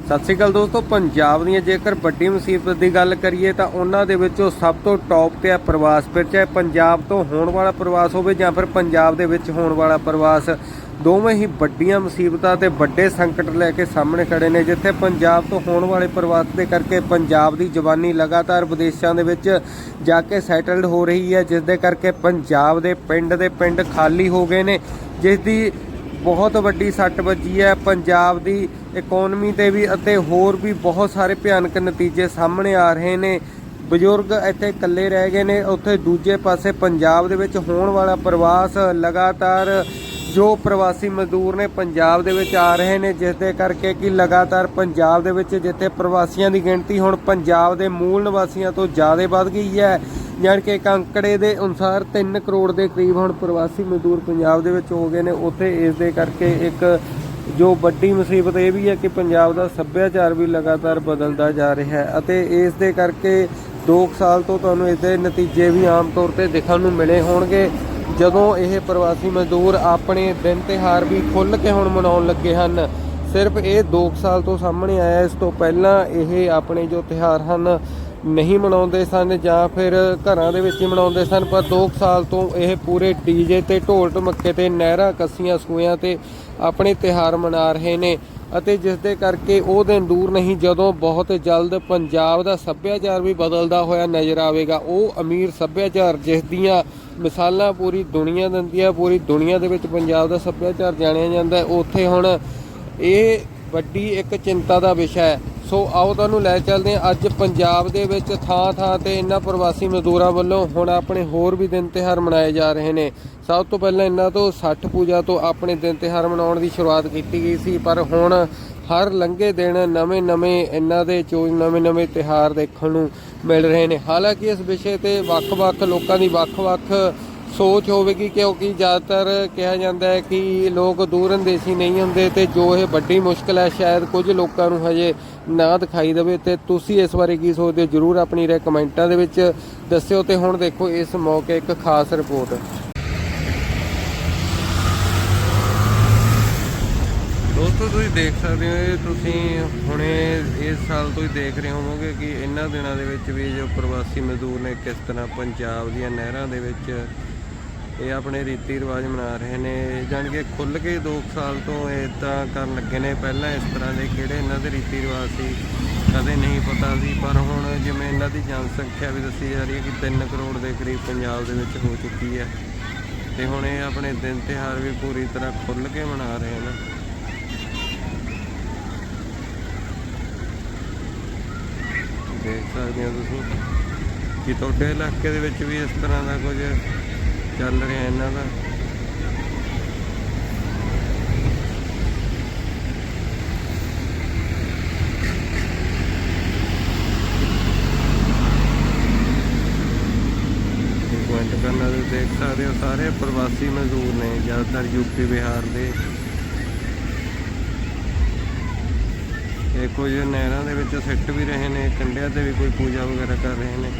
ਸਤਿ ਸ਼੍ਰੀ ਅਕਾਲ ਦੋਸਤੋ, ਪੰਜਾਬ ਦੀਆਂ ਜੇਕਰ ਵੱਡੀ ਮੁਸੀਬਤ ਦੀ ਗੱਲ ਕਰੀਏ ਤਾਂ ਉਹਨਾਂ ਦੇ ਵਿੱਚੋਂ ਸਭ ਤੋਂ ਟੌਪ ਤੇ ਹੈ ਪ੍ਰਵਾਸ, ਫਿਰ ਚਾਹੇ ਪੰਜਾਬ ਤੋਂ ਹੋਣ ਵਾਲਾ ਪ੍ਰਵਾਸ ਹੋਵੇ ਜਾਂ ਫਿਰ ਪੰਜਾਬ ਦੇ ਵਿੱਚ ਹੋਣ ਵਾਲਾ ਪ੍ਰਵਾਸ, ਦੋਵੇਂ ਹੀ ਵੱਡੀਆਂ ਮੁਸੀਬਤਾਂ ਤੇ ਵੱਡੇ ਸੰਕਟ ਲੈ ਕੇ ਸਾਹਮਣੇ ਖੜੇ ਨੇ, ਜਿੱਥੇ ਪੰਜਾਬ ਤੋਂ ਹੋਣ ਵਾਲੇ ਪ੍ਰਵਾਸ ਦੇ ਕਰਕੇ ਪੰਜਾਬ ਦੀ ਜਵਾਨੀ ਲਗਾਤਾਰ ਵਿਦੇਸ਼ਾਂ ਦੇ ਵਿੱਚ ਜਾ ਕੇ ਸੈਟਲਡ ਹੋ ਰਹੀ ਹੈ ਜਿਸ ਦੇ ਕਰਕੇ ਪੰਜਾਬ ਦੇ ਪਿੰਡ ਦੇ ਪਿੰਡ ਖਾਲੀ ਹੋ ਗਏ ਨੇ ਜਿਸ ਦੀ ਬਹੁਤ ਵੱਡੀ ਸੱਟ ਵੱਜੀ ਹੈ। ਪੰਜਾਬ ਦੀ ਇਕਨੋਮੀ ਤੇ ਵੀ ਅਤੇ ਹੋਰ ਵੀ ਬਹੁਤ ਸਾਰੇ ਭਿਆਨਕ ਨਤੀਜੇ ਸਾਹਮਣੇ ਆ ਰਹੇ ਨੇ। ਬਜ਼ੁਰਗ ਇੱਥੇ ਇਕੱਲੇ ਰਹਿ ਗਏ ਨੇ। ਉੱਥੇ ਦੂਜੇ ਪਾਸੇ ਪੰਜਾਬ ਦੇ ਵਿੱਚ ਹੋਣ ਵਾਲਾ ਪ੍ਰਵਾਸ ਲਗਾਤਾਰ ਜੋ ਪ੍ਰਵਾਸੀ ਮਜ਼ਦੂਰ ਨੇ ਪੰਜਾਬ ਦੇ ਵਿੱਚ ਆ ਰਹੇ ਨੇ ਜਿਸ ਦੇ ਕਰਕੇ ਕਿ ਲਗਾਤਾਰ ਪੰਜਾਬ ਦੇ ਵਿੱਚ ਜਿੱਥੇ ਪ੍ਰਵਾਸੀਆਂ ਦੀ ਗਿਣਤੀ ਹੁਣ ਪੰਜਾਬ ਦੇ ਮੂਲ ਨਿਵਾਸੀਆਂ ਤੋਂ ਜ਼ਿਆਦਾ ਵੱਧ ਗਈ ਹੈ ਜਾਣੀ ਕਿ ਇੱਕ ਅੰਕੜੇ ਦੇ ਅਨੁਸਾਰ 3 ਕਰੋੜ ਦੇ ਕਰੀਬ ਹੁਣ ਪ੍ਰਵਾਸੀ ਮਜ਼ਦੂਰ ਪੰਜਾਬ ਦੇ ਵਿੱਚ ਹੋ ਗਏ ਨੇ। ਉੱਥੇ ਇਸ ਦੇ ਕਰਕੇ ਇੱਕ ਜੋ ਵੱਡੀ ਮੁਸੀਬਤ ਇਹ ਵੀ ਹੈ ਕਿ ਪੰਜਾਬ ਦਾ ਸੱਭਿਆਚਾਰ ਵੀ ਲਗਾਤਾਰ ਬਦਲਦਾ ਜਾ ਰਿਹਾ ਹੈ ਅਤੇ ਇਸ ਦੇ ਕਰਕੇ 2 ਸਾਲ ਤੋਂ ਤੁਹਾਨੂੰ ਇਸ ਦੇ ਨਤੀਜੇ ਵੀ ਆਮ ਤੌਰ ਤੇ ਦੇਖਣ ਨੂੰ ਮਿਲੇ ਹੋਣਗੇ। ਜਦੋਂ ਇਹ ਪ੍ਰਵਾਸੀ ਮਜ਼ਦੂਰ ਆਪਣੇ ਦਿਨ ਤਿਹਾਰ ਵੀ ਖੁੱਲ੍ਹ ਕੇ ਹੁਣ ਮਨਾਉਣ ਲੱਗੇ ਹਨ, ਸਿਰਫ ਇਹ 2 ਸਾਲ ਤੋਂ ਸਾਹਮਣੇ ਆਇਆ ਇਸ ਤੋਂ ਪਹਿਲਾਂ ਇਹ ਆਪਣੇ ਜੋ ਤਿਹਾਰ ਹਨ ਨਹੀਂ ਮਨਾਉਂਦੇ ਸਨ ਜਾਂ ਫਿਰ ਘਰਾਂ ਦੇ ਵਿੱਚ ਹੀ ਮਨਾਉਂਦੇ ਸਨ, ਪਰ 2 ਸਾਲ ਤੋਂ ਇਹ ਪੂਰੇ ਡੀਜੇ ਤੇ ਢੋਲ ਢਮੱਕੇ ਤੇ ਨਹਿਰਾਂ ਕੱਸੀਆਂ ਸੂਇਆਂ ਤੇ ਆਪਣੇ ਤਿਹਾਰ ਮਨਾ ਰਹੇ ਨੇ ਅਤੇ ਜਿਸ ਦੇ ਕਰਕੇ ਉਹ ਦਿਨ ਦੂਰ ਨਹੀਂ, ਜਦੋਂ ਬਹੁਤ ਜਲਦ ਪੰਜਾਬ ਦਾ ਸੱਭਿਆਚਾਰ ਵੀ ਬਦਲਦਾ ਹੋਇਆ ਨਜ਼ਰ ਆਵੇਗਾ। ਉਹ ਅਮੀਰ ਸੱਭਿਆਚਾਰ ਜਿਸ ਦੀਆਂ ਮਿਸਾਲਾਂ ਪੂਰੀ ਦੁਨੀਆ ਦਿੰਦੀ ਹੈ ਪੂਰੀ ਦੁਨੀਆ ਦੇ ਵਿੱਚ ਪੰਜਾਬ ਦਾ ਸੱਭਿਆਚਾਰ ਜਾਣਿਆ ਜਾਂਦਾ ਉੱਥੇ ਹੁਣ ਇਹ ਵੱਡੀ ਇੱਕ ਚਿੰਤਾ ਦਾ ਵਿਸ਼ਾ ਹੈ। ਸੋ ਆਓ ਤੁਹਾਨੂੰ ਲੈ ਚੱਲਦੇ ਹਾਂ। ਅੱਜ ਪੰਜਾਬ ਦੇ ਵਿੱਚ ਥਾਂ ਥਾਂ ਤੇ ਇਹਨਾਂ ਪ੍ਰਵਾਸੀ ਮਜ਼ਦੂਰਾਂ ਵੱਲੋਂ ਹੁਣ ਆਪਣੇ ਹੋਰ ਵੀ ਦਿਨ ਤਿਉਹਾਰ ਮਨਾਏ ਜਾ ਰਹੇ ਨੇ। ਸਭ ਤੋਂ ਪਹਿਲਾਂ ਇਹਨਾਂ ਤੋਂ ਛਠ ਪੂਜਾ ਤੋਂ ਆਪਣੇ ਦਿਨ ਤਿਉਹਾਰ ਮਨਾਉਣ ਦੀ ਸ਼ੁਰੂਆਤ ਕੀਤੀ ਗਈ ਸੀ, ਪਰ ਹੁਣ ਹਰ ਲੰਘੇ ਦਿਨ ਨਵੇਂ-ਨਵੇਂ ਇਹਨਾਂ ਦੇ ਚੋਂ ਨਵੇਂ-ਨਵੇਂ ਤਿਉਹਾਰ ਦੇਖਣ ਨੂੰ ਮਿਲ ਰਹੇ ਨੇ। ਹਾਲਾਂਕਿ ਇਸ ਵਿਸ਼ੇ ਤੇ ਵੱਖ-ਵੱਖ ਲੋਕਾਂ ਦੀ ਵੱਖ-ਵੱਖ ਸੋਚ ਹੋਵੇਗੀ ਕਿਉਂਕਿ ਜ਼ਿਆਦਾਤਰ ਕਿਹਾ ਜਾਂਦਾ ਹੈ ਕਿ ਲੋਕ ਦੂਰ ਅੰਦੇਸੀ ਨਹੀਂ ਹੁੰਦੇ ਤੇ ਜੋ ਇਹ ਵੱਡੀ ਮੁਸ਼ਕਲ ਹੈ, ਸ਼ਾਇਦ ਕੁਝ ਲੋਕਾਂ ਨੂੰ ਹਜੇ ਨਾ ਦਿਖਾਈ ਦੇਵੇ ਤੇ ਤੁਸੀਂ ਇਸ ਬਾਰੇ ਕੀ ਸੋਚਦੇ ਹੋ? ਜਰੂਰ ਆਪਣੀ ਰਾਏ ਕਮੈਂਟਾਂ ਦੇ ਵਿੱਚ ਦੱਸਿਓ ਤੇ ਹੁਣ ਦੇਖੋ ਇਸ ਮੌਕੇ ਇੱਕ ਖਾਸ ਰਿਪੋਰਟ। ਦੋਸਤੋ, ਤੁਸੀਂ ਦੇਖ ਸਕਦੇ ਹੋ, ਇਹ ਤੁਸੀਂ ਹੁਣੇ ਇਸ ਸਾਲ ਤੋਂ ਹੀ ਦੇਖ ਰਹੇ ਹੋਵੋਗੇ ਕਿ ਇਹਨਾਂ ਦਿਨਾਂ ਦੇ ਵਿੱਚ ਵੀ ਜੋ ਪ੍ਰਵਾਸੀ ਮਜ਼ਦੂਰ ਨੇ ਕਿਸ ਤਰ੍ਹਾਂ ਪੰਜਾਬ ਦੀਆਂ ਨਹਿਰਾਂ ਦੇ ਵਿੱਚ ਇਹ ਆਪਣੇ ਰੀਤੀ ਰਿਵਾਜ ਮਨਾ ਰਹੇ ਨੇ, ਜਾਣ ਕਿ ਖੁੱਲ ਕੇ 2 ਸਾਲ ਤੋਂ ਇਦਾਂ ਕਰਨ ਲੱਗੇ ਨੇ, ਪਹਿਲਾਂ ਇਸ ਤਰ੍ਹਾਂ ਦੇ ਕਿਹੜੇ ਇਹਨਾਂ ਦੇ ਰੀਤੀ ਰਿਵਾਜ ਸੀ, ਕਦੇ ਨਹੀਂ ਪਤਾ ਸੀ, ਪਰ ਹੁਣ ਜਿਵੇਂ ਇਹਨਾਂ ਦੀ ਜਨਸੰਖਿਆ ਵੀ ਦੱਸੀ ਜਾ ਰਹੀ ਹੈ ਕਿ 3 ਕਰੋੜ ਦੇ ਕਰੀਬ ਪੰਜਾਬ ਦੇ ਵਿੱਚ ਹੋ ਚੁੱਕੀ ਹੈ, ਤੇ ਹੁਣ ਇਹ ਆਪਣੇ ਦਿਨ ਤਿਉਹਾਰ ਵੀ ਪੂਰੀ ਤਰ੍ਹਾਂ ਖੁੱਲ ਕੇ ਮਨਾ ਰਹੇ ਨੇ। ਦੇਖ ਸਕਦੇ ਹੋ ਤੁਸੀਂ ਕਿ ਤੁਹਾਡੇ ਇਲਾਕੇ ਦੇ ਵਿੱਚ ਵੀ ਇਸ ਤਰ੍ਹਾਂ ਦਾ ਕੁਝ ਚੱਲ ਰਿਹਾ ਇਹਨਾਂ ਦਾ। ਕਮੈਂਟ ਕਰਨਾ ਤੁਸੀਂ ਦੇਖ ਸਕਦੇ ਹੋ, ਸਾਰੇ ਪ੍ਰਵਾਸੀ ਮਜ਼ਦੂਰ ਨੇ, ਜ਼ਿਆਦਾਤਰ ਯੂਪੀ ਬਿਹਾਰ ਦੇ। ਇਹ ਕੁਝ ਨਹਿਰਾਂ ਦੇ ਵਿੱਚ ਸਿੱਟ ਵੀ ਰਹੇ ਨੇ, ਕੰਢਿਆਂ ਤੇ ਵੀ ਕੋਈ ਪੂਜਾ ਵਗੈਰਾ ਕਰ ਰਹੇ ਨੇ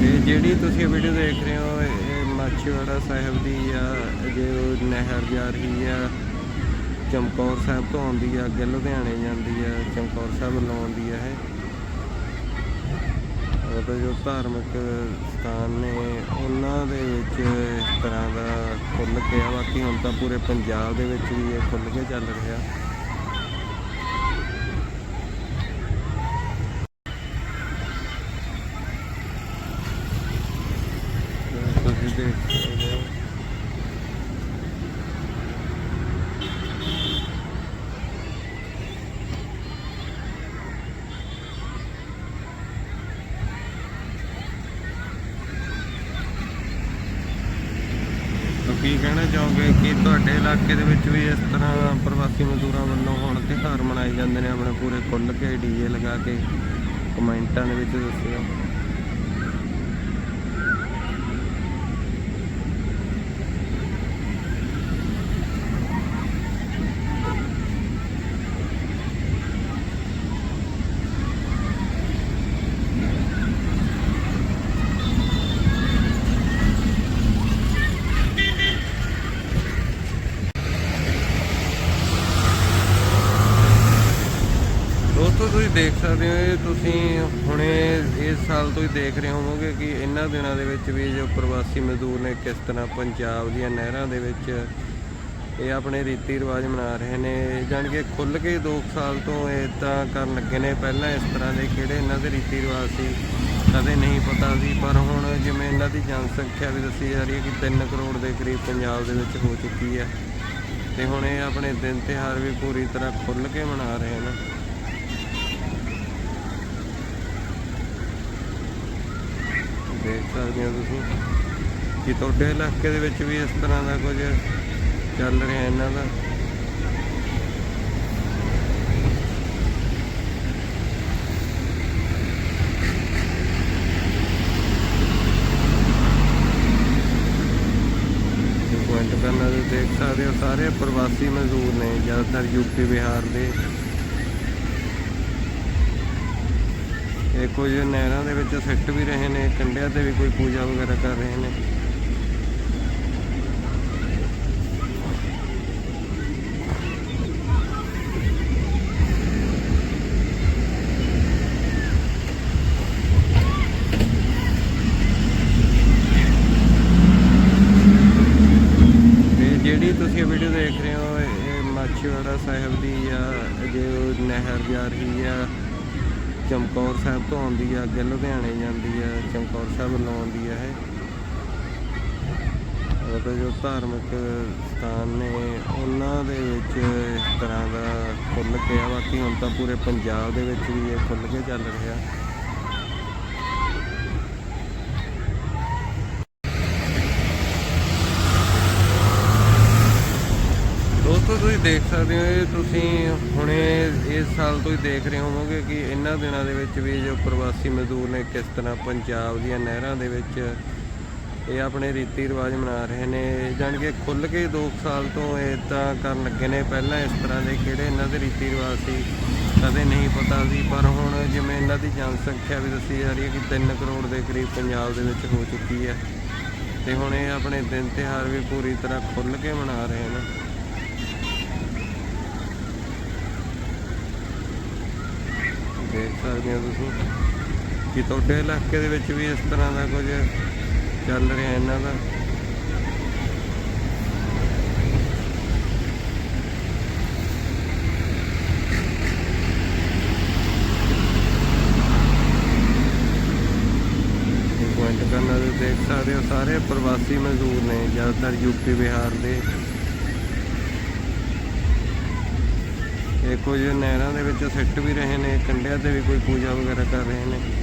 ਤੇ ਜਿਹੜੀ ਤੁਸੀਂ ਵੀਡੀਓ ਦੇਖ ਰਹੇ ਹੋ ਇਹ ਮਾਛੀਵਾੜਾ ਸਾਹਿਬ ਦੀ ਆ ਜੋ ਨਹਿਰ ਜਾ ਰਹੀ ਆ। ਚਮਕੌਰ ਸਾਹਿਬ ਤੋਂ ਆਉਂਦੀ ਆ, ਅੱਗੇ ਲੁਧਿਆਣੇ ਜਾਂਦੀ ਆ। ਚਮਕੌਰ ਸਾਹਿਬ ਵੱਲੋਂ ਆਉਂਦੀ ਆ ਇਹ। ਉਹਦਾ ਜੋ ਧਾਰਮਿਕ ਸਥਾਨ ਨੇ, ਉਹਨਾਂ ਦੇ ਵਿੱਚ ਇਸ ਤਰ੍ਹਾਂ ਦਾ ਖੁੱਲ੍ਹ ਗਿਆ ਬਾਕੀ ਹੁਣ ਤਾਂ ਪੂਰੇ ਪੰਜਾਬ ਦੇ ਵਿੱਚ ਵੀ ਇਹ ਖੁੱਲ੍ਹ ਕੇ ਚੱਲ ਰਿਹਾ ਤੇ ਤੁਸੀਂ ਦੇਖ ਸਕਦੇ ਹੋ ਤਾਂ ਕੀ ਕਹਿਣਾ ਚਾਹੋਗੇ ਕਿ ਤੁਹਾਡੇ ਇਲਾਕੇ ਦੇ ਵਿੱਚ ਵੀ ਇਸ ਤਰ੍ਹਾਂ ਪ੍ਰਵਾਸੀ ਮਜ਼ਦੂਰਾਂ ਵੱਲੋਂ ਹੁਣ ਤਿਉਹਾਰ ਮਨਾਏ ਜਾਂਦੇ ਨੇ ਆਪਣੇ ਪੂਰੇ ਖੁੱਲ੍ਹ ਕੇ ਡੀਜੇ ਲਗਾ ਕੇ ਕਮੈਂਟਾਂ ਦੇ ਵਿੱਚ ਦੱਸਿਓ ਦੋਸਤੋ ਤੁਸੀਂ ਦੇਖ ਸਕਦੇ ਹੋ, ਇਹ ਤੁਸੀਂ ਹੁਣੇ ਇਸ ਸਾਲ ਤੋਂ ਹੀ ਦੇਖ ਰਹੇ ਹੋਵੋਗੇ ਕਿ ਇਹਨਾਂ ਦਿਨਾਂ ਦੇ ਵਿੱਚ ਵੀ ਜੋ ਪ੍ਰਵਾਸੀ ਮਜ਼ਦੂਰ ਨੇ ਕਿਸ ਤਰ੍ਹਾਂ ਪੰਜਾਬ ਦੀਆਂ ਨਹਿਰਾਂ ਦੇ ਵਿੱਚ ਇਹ ਆਪਣੇ ਰੀਤੀ ਰਿਵਾਜ ਮਨਾ ਰਹੇ ਨੇ। ਜਾਣ ਕੇ ਖੁੱਲ ਕੇ 2 ਸਾਲ ਤੋਂ ਇਦਾਂ ਕਰਨ ਲੱਗੇ ਨੇ। ਪਹਿਲਾਂ ਇਸ ਤਰ੍ਹਾਂ ਦੇ ਕਿਹੜੇ ਇਹਨਾਂ ਦੇ ਰੀਤੀ ਰਿਵਾਜ ਸੀ, ਕਦੇ ਨਹੀਂ ਪਤਾ ਸੀ। ਪਰ ਹੁਣ ਜਿਵੇਂ ਇਹਨਾਂ ਦੀ ਜਨਸੰਖਿਆ ਵੀ ਦੱਸੀ ਜਾ ਰਹੀ ਹੈ ਕਿ 3 ਕਰੋੜ ਦੇ ਕਰੀਬ ਪੰਜਾਬ ਦੇ ਵਿੱਚ ਹੋ ਚੁੱਕੀ ਹੈ। ਤੇ ਹੁਣ ਇਹ ਆਪਣੇ ਦਿਨ ਤਿਉਹਾਰ ਵੀ ਪੂਰੀ ਤਰ੍ਹਾਂ ਖੁੱਲ ਕੇ ਮਨਾ ਰਹੇ ਨੇ। ਦੇਖ ਸਕਦੇ ਹੋ ਤੁਸੀਂ ਕਿ ਤੁਹਾਡੇ ਇਲਾਕੇ ਦੇ ਵਿੱਚ ਵੀ ਇਸ ਤਰ੍ਹਾਂ ਦਾ ਕੁਝ ਚੱਲ ਰਿਹਾ ਇਹਨਾਂ ਦਾ। ਪੁਆਇੰਟ ਕਰਨਾ ਦੇਖ ਸਕਦੇ ਹੋ, ਸਾਰੇ ਪ੍ਰਵਾਸੀ ਮਜ਼ਦੂਰ ਨੇ, ਜ਼ਿਆਦਾਤਰ ਯੂਪੀ ਬਿਹਾਰ ਦੇ। ਇਹ ਕੁਝ ਨਹਿਰਾਂ ਦੇ ਵਿੱਚ ਸਿੱਟ ਵੀ ਰਹੇ ਨੇ, ਕੰਢਿਆਂ ਤੇ ਵੀ ਕੋਈ ਪੂਜਾ ਵਗੈਰਾ ਕਰ ਰਹੇ ਨੇ। ਤੇ ਜਿਹੜੀ ਤੁਸੀਂ ਇਹ ਵੀਡੀਓ ਦੇਖ ਰਹੇ ਹੋ, ਇਹ ਮਾਛੀਵਾੜਾ ਸਾਹਿਬ ਦੀ ਆ ਜੋ ਨਹਿਰ ਜਾ ਰਹੀ ਆ ਚਮਕੌਰ ਸਾਹਿਬ ਤੋਂ ਆਉਂਦੀ ਆ, ਅੱਗੇ ਲੁਧਿਆਣੇ ਜਾਂਦੀ ਆ, ਚਮਕੌਰ ਸਾਹਿਬ ਵੱਲੋਂ ਆਉਂਦੀ ਆ ਇਹ। ਉਹਦੇ ਜੋ ਧਾਰਮਿਕ ਸਥਾਨ ਨੇ, ਉਹਨਾਂ ਦੇ ਵਿੱਚ ਇਸ ਤਰ੍ਹਾਂ ਦਾ ਖੁੱਲ ਕੇ ਆ। ਬਾਕੀ ਹੁਣ ਤਾਂ ਪੂਰੇ ਪੰਜਾਬ ਦੇ ਵਿੱਚ ਵੀ ਇਹ ਖੁੱਲ ਕੇ ਚੱਲ ਰਿਹਾ ਦੋਸਤੋ ਤੁਸੀਂ ਦੇਖ ਸਕਦੇ ਹੋ, ਇਹ ਤੁਸੀਂ ਹੁਣੇ ਇਸ ਸਾਲ ਤੋਂ ਹੀ ਦੇਖ ਰਹੇ ਹੋਵੋਗੇ ਕਿ ਇਹਨਾਂ ਦਿਨਾਂ ਦੇ ਵਿੱਚ ਵੀ ਜੋ ਪ੍ਰਵਾਸੀ ਮਜ਼ਦੂਰ ਨੇ ਕਿਸ ਤਰ੍ਹਾਂ ਪੰਜਾਬ ਦੀਆਂ ਨਹਿਰਾਂ ਦੇ ਵਿੱਚ ਇਹ ਆਪਣੇ ਰੀਤੀ ਰਿਵਾਜ ਮਨਾ ਰਹੇ ਨੇ। ਜਾਣ ਕੇ ਖੁੱਲ ਕੇ 2 ਸਾਲ ਤੋਂ ਇਦਾਂ ਕਰਨ ਲੱਗੇ ਨੇ। ਪਹਿਲਾਂ ਇਸ ਤਰ੍ਹਾਂ ਦੇ ਕਿਹੜੇ ਇਹਨਾਂ ਦੇ ਰੀਤੀ ਰਿਵਾਜ ਸੀ, ਕਦੇ ਨਹੀਂ ਪਤਾ ਸੀ। ਪਰ ਹੁਣ ਜਿਵੇਂ ਇਹਨਾਂ ਦੀ ਜਨਸੰਖਿਆ ਵੀ ਦੱਸੀ ਜਾ ਰਹੀ ਹੈ ਕਿ 3 ਕਰੋੜ ਦੇ ਕਰੀਬ ਪੰਜਾਬ ਦੇ ਵਿੱਚ ਹੋ ਚੁੱਕੀ ਹੈ। ਤੇ ਹੁਣ ਇਹ ਆਪਣੇ ਦਿਨ ਤਿਉਹਾਰ ਵੀ ਪੂਰੀ ਤਰ੍ਹਾਂ ਖੁੱਲ ਕੇ ਮਨਾ ਰਹੇ ਨੇ। ਦੇਖ ਸਕਦੇ ਹੋ ਤੁਸੀਂ ਕਿ ਤੁਹਾਡੇ ਇਲਾਕੇ ਦੇ ਵਿੱਚ ਵੀ ਇਸ ਤਰ੍ਹਾਂ ਦਾ ਕੁਝ ਚੱਲ ਰਿਹਾ ਇਹਨਾਂ ਦਾ। ਪੁਆਇੰਟ ਕਰਨਾ ਦੇਖ ਸਕਦੇ ਹੋ, ਸਾਰੇ ਪ੍ਰਵਾਸੀ ਮਜ਼ਦੂਰ ਨੇ ਜ਼ਿਆਦਾਤਰ ਯੂਪੀ ਬਿਹਾਰ ਦੇ। ਇਹ ਕੁਝ ਨਹਿਰਾਂ ਦੇ ਵਿੱਚ ਸਿੱਟ ਵੀ ਰਹੇ ਨੇ, ਕੰਢਿਆਂ ਤੇ ਵੀ ਕੋਈ ਪੂਜਾ ਵਗੈਰਾ ਕਰ ਰਹੇ ਨੇ।